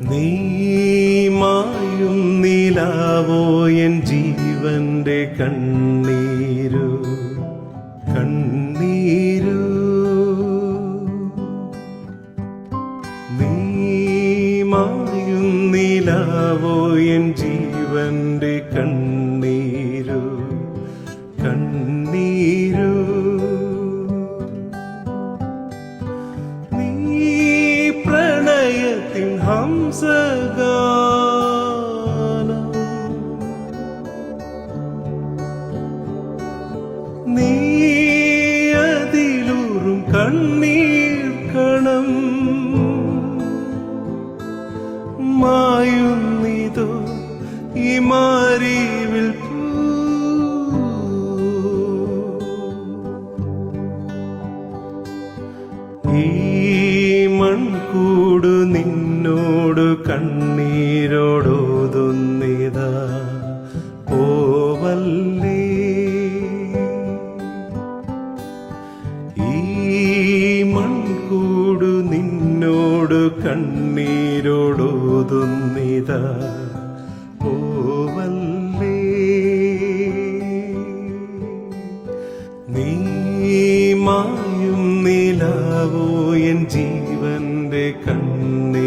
നീ നീലാവോ എൻ ജീവന്റെ കണ്ണീരു? കണ്ണീരു. നീമായും എൻ ജീവന്റെ കണ്ണീരു? കണ്ണീരു പ്രണയത്തിൻ ഹംസഗാനം നീ അതിലൂറും കണ്ണീർ കണം മായുന്നിതോ ഈ മാരിവിൽ ഈ കൂടു നിന്നോട് കണ്ണീരോടോതുന്നിതാ. പോവല്ലേ? ഈ മൺകൂടു നിന്നോട് കണ്ണീരോടോതുന്നിതാ. പോവല്ലേ? നീ മായും എൻ ജീവൻ കണ്ണി